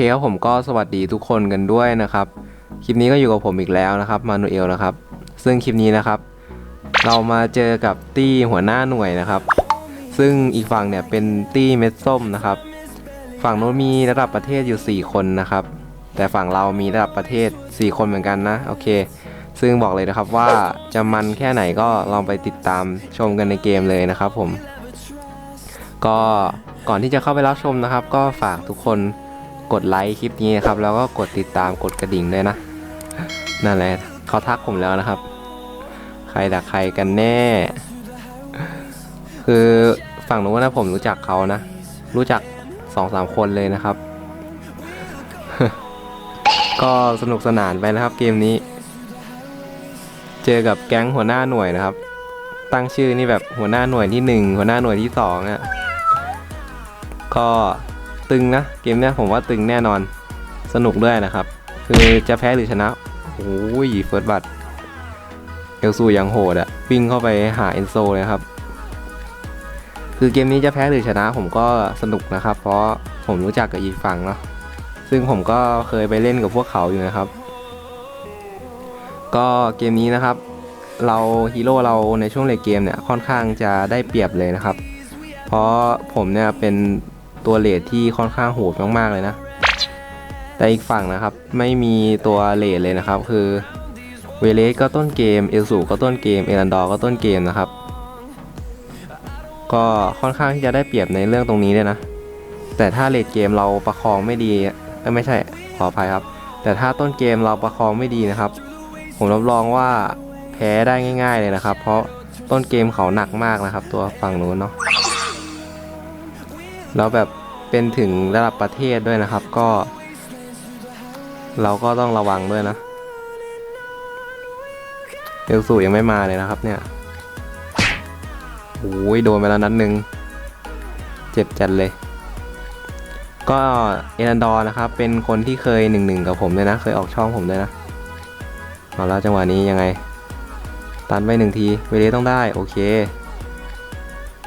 เคครับผมก็สวัสดีทุกคนกันด้วยนะครับ คลิปนี้ก็อยู่กับผมอีกแล้วนะครับ มานูเอลนะครับ ซึ่งคลิปนี้นะครับ เรามาเจอกับตี้หัวหน้าหน่วยนะครับ ซึ่งอีกฝั่งเนี่ยเป็นตี้เม็ดส้มนะครับ ฝั่งโน้นมีระดับประเทศอยู่ 4 คนนะครับ แต่ฝั่งเรามีระดับประเทศ 4 คนเหมือนกันนะโอเค ซึ่งบอกเลยนะครับว่าจะมันแค่ไหนก็ลองไปติดตามชมกันในเกมเลยนะครับ ผม ก็ก่อนที่จะเข้าไปรับชมนะครับ ก็ฝากทุกคน กดไลค์คลิปนี้นะครับ แล้วก็กดติดตามกดกระดิ่งด้วยนะ นั่นแหละเขาทักผมแล้วนะครับ ใครดักใครกันแน่ คือฝั่งนู้นนะผมรู้จักเขานะ รู้จักสองสามคนเลยนะครับ ก็สนุกสนานไปนะครับเกมนี้ เจอกับแก๊งหัวหน้าหน่วยนะครับ ตั้งชื่อนี่แบบหัวหน้าหน่วยที่หนึ่งหัวหน้าหน่วยที่สองอะก็ ตึงนะ เกมเนี้ยผมว่าตึงแน่นอนสนุกด้วยนะครับ คือจะแพ้หรือชนะ โอ้ยเฟิร์สบัตเอลซูยังโหดอะวิ่งเข้าไปหาเอนโซเลยครับ คือเกมนี้จะแพ้หรือชนะผมก็สนุกนะครับ เพราะผมรู้จักกับอีกฝั่งเนาะซึ่งผมก็เคยไปเล่นกับพวกเขาอยู่นะครับ ก็เกมนี้นะครับ เราฮีโร่เราในช่วงเลทเกมเนี่ยค่อนข้างจะได้เปรียบเลยนะครับ เพราะผมเนี่ยเป็น ตัวเลทที่ค่อนข้างโหดมากๆเลยนะ แต่อีกฝั่งนะครับไม่มีตัวเลทเลยนะครับ คือเวเลสก็ต้นเกม เอลสูก็ต้นเกม เอรันดอร์ก็ต้นเกมนะครับ ก็ค่อนข้างที่จะได้เปรียบในเรื่องตรงนี้เลยนะ แต่ถ้าเลทเกมเราประคองไม่ดีไม่ใช่ขออภัยครับ แต่ถ้าต้นเกมเราประคองไม่ดีนะครับ ผมรับรองว่าแพ้ได้ง่าย ๆเลยนะครับ เพราะต้นเกมเขาหนักมากนะครับ ตัวฝั่งนู้นเนาะแล้วแบบ เป็นถึงระดับประเทศด้วยนะครับ ก็ เราก็ต้องระวังด้วยนะเอลสูยังไม่มาเลยนะครับเนี่ยโอ้ยโดนไปแล้วนัดหนึ่งเจ็บจัดเลย ก็เอรันดอร์นะครับ เป็นคนที่เคยหนึ่งหนึ่งกับผมด้วยนะ เคยออกช่องผมด้วยนะเอาแล้วจังหวะนี้ยังไง ตันไปหนึ่งที เวเลต้องได้ โอเค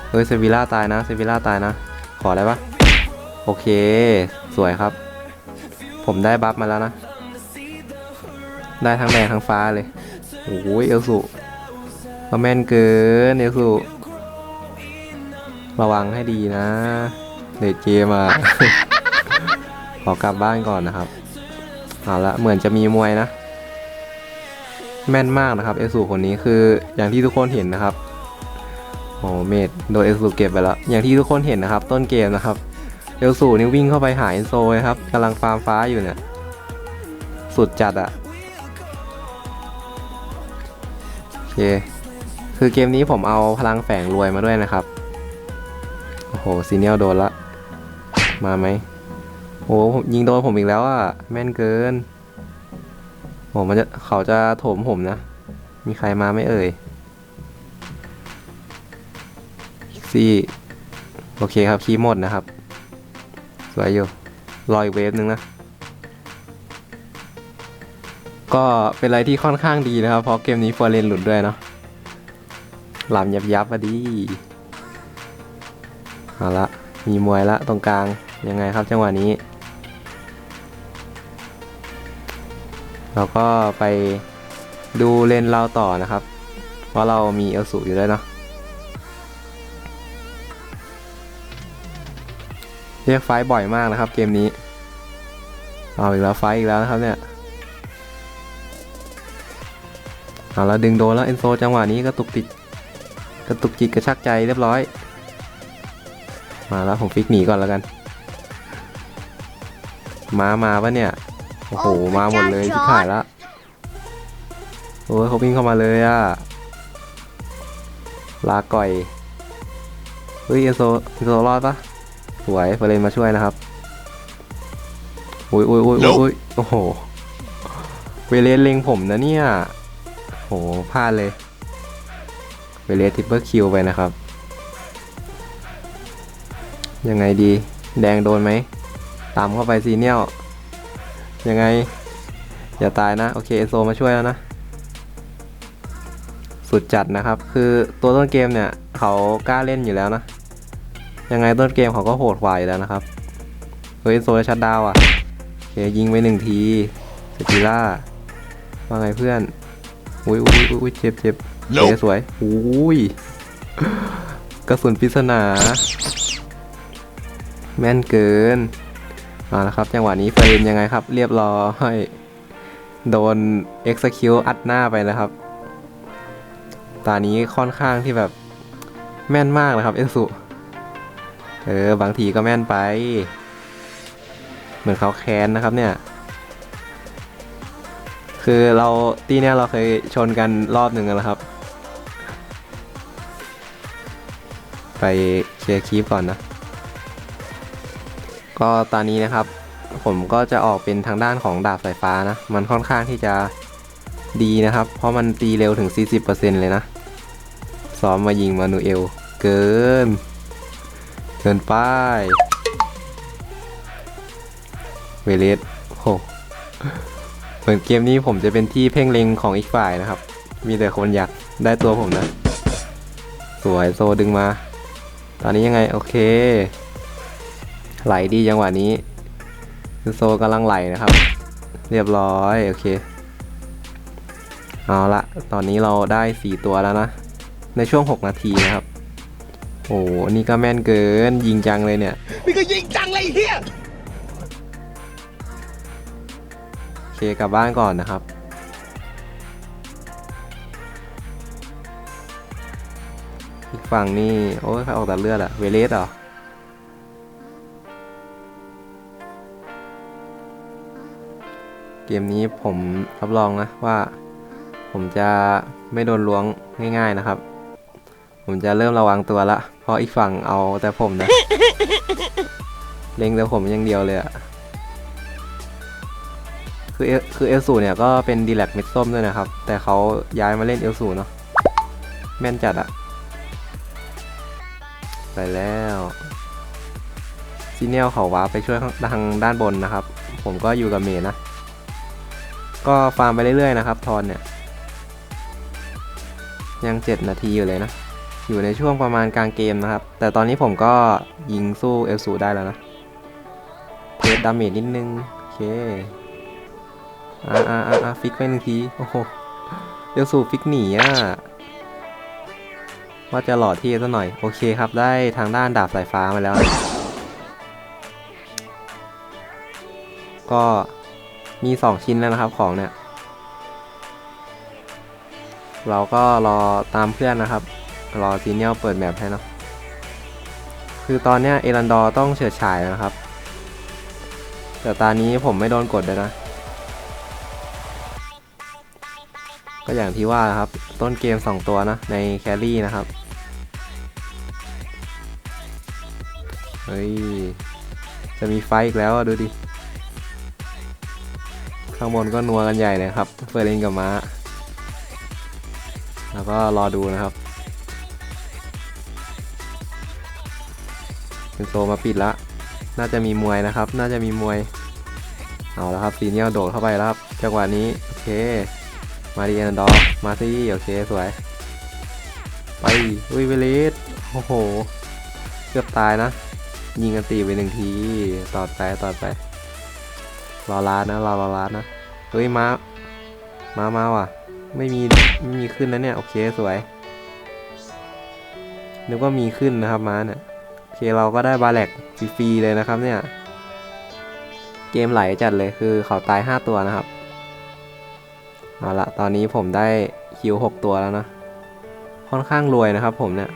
เฮ้ยเซวิล่าตายนะ เซวิล่าตายนะ ขออะได้ปะ โอเค สวยครับ ผมได้บัฟมาแล้วนะ ได้ทั้งแดงทั้งฟ้าเลย โอ้ยเอลสุก็แม่นเกินเอลสุระวังให้ดีนะเดทเกมอะขอกลับบ้านก่อนนะครับ เอาละเหมือนจะมีมวยนะ แม่นมากนะครับ เอลสุคนนี้คืออย่างที่ทุกคนเห็นนะครับโอ้เมดโดนเอลสูเก็บไปแล้ว อย่างที่ทุกคนเห็นนะครับ ต้นเกมนะครับ เอลสูนี่วิ่งเข้าไปหาเอนโซยครับกำลังฟาร์มฟ้าอยู่เนี่ย สุดจัดอะโอเค คือเกมนี้ผมเอาพลังแฝงรวยมาด้วยนะครับ โอ้โหซีเนียลโดนละ มาไหมโอ้ยิงโดนผมอีกแล้วอะแม่นเกินโอ้มันจะเขาจะโถมผมนะ มีใครมาไม่เอ่ยซี่โอเคครับคีย์หมดนะครับ สวยอยู่รออีกเวฟหนึ่งนะ ก็เป็นอะไรที่ค่อนข้างดีนะครับ เพราะเกมนี้ฟอร์เรนหลุดด้วยเนาะหลามยับยับๆอะดีเอาละมีมวยละตรงกลางยังไงครับจังหวะนี้ เราก็ไปดูเลนเราต่อนะครับ เพราะเรามีเอลสูอยู่ด้วยเนาะ เรียกไฟท์บ่อยมากนะครับ เกมนี้ เอาอีกแล้วไฟท์อีกแล้วนะครับเนี่ย เอาแล้วดึงโดนแล้วเอนโซจังหวะนี้กระตุกติดกระตุกจิตกระชักใจเรียบร้อย มาแล้วผมฟิกหนีก่อนแล้วกันมามาปะเนี่ย โอ้โห มาหมดเลยที่ถ่ายละโอ้ยเขาวิ่งเข้ามาเลยอะลาก่อย เฮ้ยเอนโซเอนโซรอดปะ สวยเฟรนมาช่วยนะครับอุ้ยอุ้ยอุ้ยอุ้ยอุ้ยโอ้โหเวเลสเล็งผมนะเนี่ยโหพลาดเลยเวเลสทิปเปอร์คิวไปนะครับ ยังไงดี แดงโดนไหม ตามเข้าไปซีเนียลยังไง อย่าตายนะ โอเคเอโซมาช่วยแล้วนะ สุดจัดนะครับ คือตัวต้นเกมเนี่ย เขากล้าเล่นอยู่แล้วนะ ยังไงต้นเกมเขาก็โหดกว่าอยู่แล้วนะครับ เฮ้ยโซลชัดดาวน์อะเคยิงไปหนึ่งทีสกิล่าว่าไงเพื่อน อุ้ยอุ้ยอุ้ยเจ็บเจ็บสวยสวยอุ้ยกระสุนปริศนา แม่นเกินมาแล้วครับ จังหวะนี้เฟรมยังไงครับ เรียบร้อยโดน execute อัดหน้าไปนะครับ ตานี้ค่อนข้างที่แบบแม่นมากนะครับ เอลสุ เออบางทีก็แม่นไป เหมือนเขาแค้นนะครับเนี่ย คือเราตีเนี่ยเราเคยชนกันรอบหนึ่งแล้วครับ ไปเคลียร์คีปก่อนนะ ก็ตอนนี้นะครับ ผมก็จะออกเป็นทางด้านของดาบสายฟ้านะ มันค่อนข้างที่จะดีนะครับ เพราะมันตีเร็วถึง 40%เลยนะ ซ้อมมายิงมานูเอล เกิน เกินป้ายเวเลสโหเหมือนเกมนี้ผมจะเป็นที่เพ่งเล็งของอีกฝ่ายนะครับ มีแต่คนอยากได้ตัวผมนะ สวยโซดึงมา ตอนนี้ยังไง โอเค ไหลดีจังหวะนี้ โซกำลังไหลนะครับ เรียบร้อย โอเค เอาละ ตอนนี้เราได้ 4 ตัวแล้วนะ ในช่วง 6 นาทีนะครับ โอ้โหนี่ก็แม่นเกิน ยิงจังเลยเนี่ย นี่ก็ยิงจังเลยเฮียโอเคกลับบ้านก่อนนะครับ อีกฝั่งนี่ โอ้ยใครออกแต่เลือดอะเวเลสเหรอเกมนี้ผมรับรองนะว่า ผมจะไม่โดนล้วงง่าย ๆนะครับ ผมจะเริ่มระวังตัวละ เพราะอีกฝั่งเอาแต่ผมนะ เล็งแต่ผมอย่างเดียวเลยอะคือเอคือเอลสูเนี่ยก็เป็นดีแลกเม็ดส้มด้วยนะครับ แต่เขาย้ายมาเล่นเอลสูเนาะแม่นจัดอะไปแล้วซีเนียลเขาว้าร์ปไปช่วยข้างทางด้านบนนะครับ ผมก็อยู่กับเมย์นะ ก็ฟาร์มไปเรื่อยๆนะครับ ทอนเนี่ย ยัง 7 นาทีอยู่เลยนะ อยู่ในช่วงประมาณกลางเกมนะครับ แต่ตอนนี้ผมก็ยิงสู้เอลสูได้แล้วนะเทสดาเมจนิดนึง โอเค อ่าอ่าอ่าฟิกไปหนึ่งที โอ้โหเดี๋ยวสู่ฟิกหนีอะ ว่าจะหล่อที่ซะหน่อย โอเคครับ ได้ทางด้านดาบสายฟ้ามาแล้วนะก็มี2ชิ้นแล้วนะครับของเนี่ยเราก็รอตามเพื่อนนะครับ รอซีเนียลเปิดแมปให้เนาะคือตอนเนี้ยเอรันดอร์ต้องเฉิดฉายนะครับ แต่ตอนนี้ผมไม่โดนกดเลยนะ ก็อย่างที่ว่าครับ ต้นเกม 2 ตัวนะ ในแครี่นะครับ เฮ้ย จะมีไฟอีกแล้วดูดิ ข้างบนก็นัวกันใหญ่เลยครับ เฟอร์เรนกับม้า แล้วก็รอดูนะครับ เป็นโซมาปิดละ น่าจะมีมวยนะครับ น่าจะมีมวย เอาแล้วครับซีเนียโดดเข้าไปแล้วครับ จังหวะนี้ โอเค มาดีแอนดอร์มาซี่โอเคสวย ไปอุ้ยเวลิสโอ้โห เกือบตายนะ ยิงกันตีไปหนึ่งที ต่อไปต่อไป รอลาดนะ รอรอลาดนะเฮ้ยมามามาว่ะ ไม่มี ไม่มีขึ้นนะเนี่ย โอเคสวยนึกว่ามีขึ้นนะครับมาเนี่ย เคเราก็ได้บาแลกฟรีๆเลยนะครับเนี่ย เกมไหลจัดเลยคือเขาตาย 5 ตัวนะครับ เอาละตอนนี้ผมได้คิว 6 ตัวแล้วนะ ค่อนข้างรวยนะครับผมเนี่ย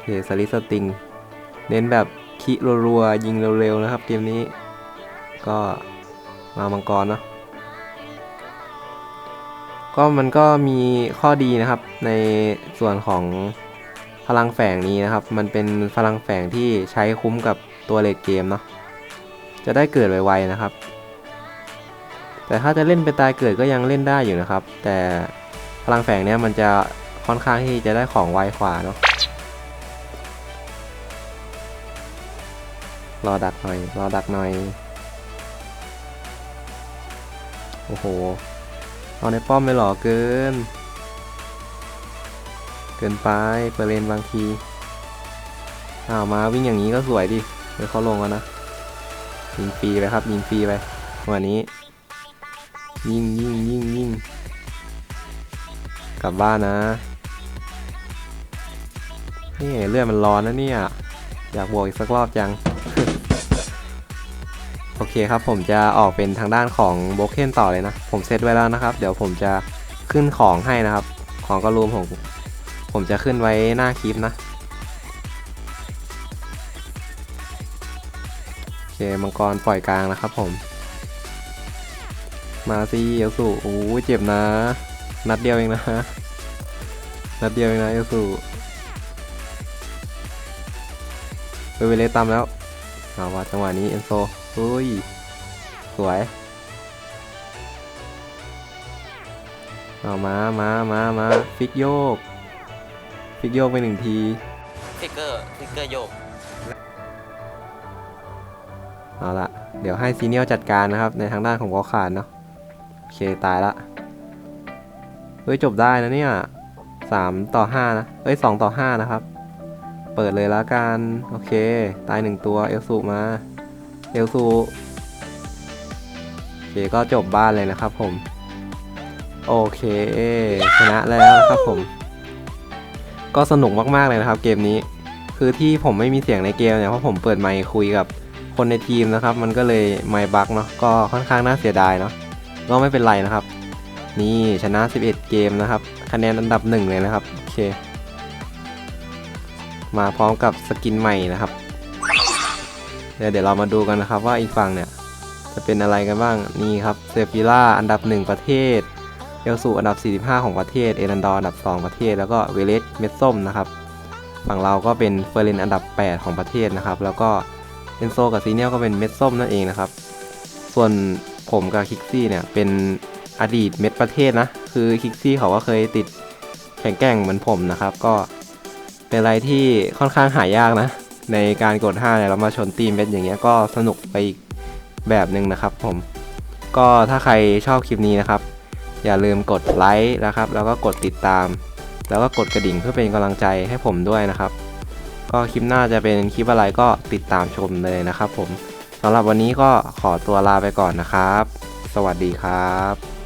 เคสลิสติง เน้นแบบคิรัวๆยิงเร็วๆนะครับ เกมนี้ ก็มามังกรเนาะก็มันก็มีข้อดีนะครับในส่วนของ ลังแฝงนี้นะครับ มันเป็นพลังแฝงที่ใช้คุ้มกับตัวเลดเกมเนาะจะได้เกิดไวๆนะครับ แต่ถ้าจะเล่นไปตายเกิดก็ยังเล่นได้อยู่นะครับ แต่พลังแฝงเนี้ยมันจะค่อนข้างที่จะได้ของไวกว่าเนาะรอดักหน่อย รอดักหน่อย โอ้โห เอาในป้อมไม่หล่อเกิน เกินไปเปรเลนบางทีอ้าวมาวิ่งอย่างนี้ก็สวยดิเดี๋ยวเขาลงแล้วนะยิงฟรีไปครับยิงฟรีไปวันนี้ ยิงยิงยิงยิงกลับบ้านนะนี่เลือดมันร้อนนะเนี่ย อยากบวกอีกสักรอบจัง โอเคครับผมจะออกเป็นทางด้านของโบเคนต่อเลยนะ ผมเซตไว้แล้วนะครับ เดี๋ยวผมจะขึ้นของให้นะครับ ของก็รวมผม ผมจะขึ้นไว้หน้าคลิปนะโอเคมังกรปล่อยกลางนะครับผม มาสิเอลสูโอ้ยเจ็บนะ นัดเดียวเองนะนัดเดียวเองนะเอลสูเฮ้ยเวเลตามแล้วเอาว่าจังหวะนี้เอนโซเฮ้ย สวย เอามา มา มา มา ฟิกโยก ฟิกโยกไปหนึ่งทีฟิกเกอร์ฟิกเกอร์โยกเอาละเดี๋ยวให้ซีเนียลจัดการนะครับในทางด้านของวอลคารเนาะโอเคตายละเฮ้ยจบได้นะเนี่ยสามต่อห้านะเอ้ยสองต่อห้านะครับ เปิดเลยแล้วกันโอเค ตายหนึ่งตัวเอลซูมาเอลซูโอเคก็จบบ้านเลยนะครับผม โอเคชนะแล้วนะครับผม ก็สนุกมากๆเลยนะครับเกมนี้ คือที่ผมไม่มีเสียงในเกมเนี่ยเพราะผมเปิดไมค์คุยกับคนในทีมนะครับ มันก็เลยไมค์บั๊กเนาะก็ค่อนข้างน่าเสียดายเนาะก็ไม่เป็นไรนะครับ นี่ชนะ 11 เกมนะครับคะแนนอันดับหนึ่งเลยนะครับโอเค มาพร้อมกับสกินใหม่นะครับเดี๋ยวเดี๋ยวเรามาดูกันนะครับว่าอีกฝั่งเนี่ยจะเป็นอะไรกันบ้างนี่ครับเซฟิล่าอันดับ1ประเทศ เอลสูอันดับ 45 ของประเทศ เอรันดอร์อันดับ 2 ประเทศ แล้วก็เวเลสเม็ดส้มนะครับ ฝั่งเราก็เป็นเฟอร์เรนอันดับ 8 ของประเทศนะครับ แล้วก็เอนโซกับซีเนียลก็เป็นเม็ดส้มนั่นเองนะครับ ส่วนผมกับคิกซี่เนี่ยเป็นอดีตเม็ดประเทศนะ คือคิกซี่เขาก็เคยติดแข่งแกร่งเหมือนผมนะครับ ก็เป็นอะไรที่ค่อนข้างหายากนะ ในการกด5เนี่ยเรามาชนตีมเม็ดอย่างเงี้ยก็สนุกไปอีกแบบหนึ่งนะครับ ผม ก็ถ้าใครชอบคลิปนี้นะครับ อย่าลืมกดไลค์นะครับ แล้วก็กดติดตาม แล้วก็กดกระดิ่งเพื่อเป็นกำลังใจให้ผมด้วยนะครับ ก็คลิปหน้าจะเป็นคลิปอะไรก็ติดตามชมเลยนะครับ ผมสำหรับวันนี้ก็ขอตัวลาไปก่อนนะครับ สวัสดีครับ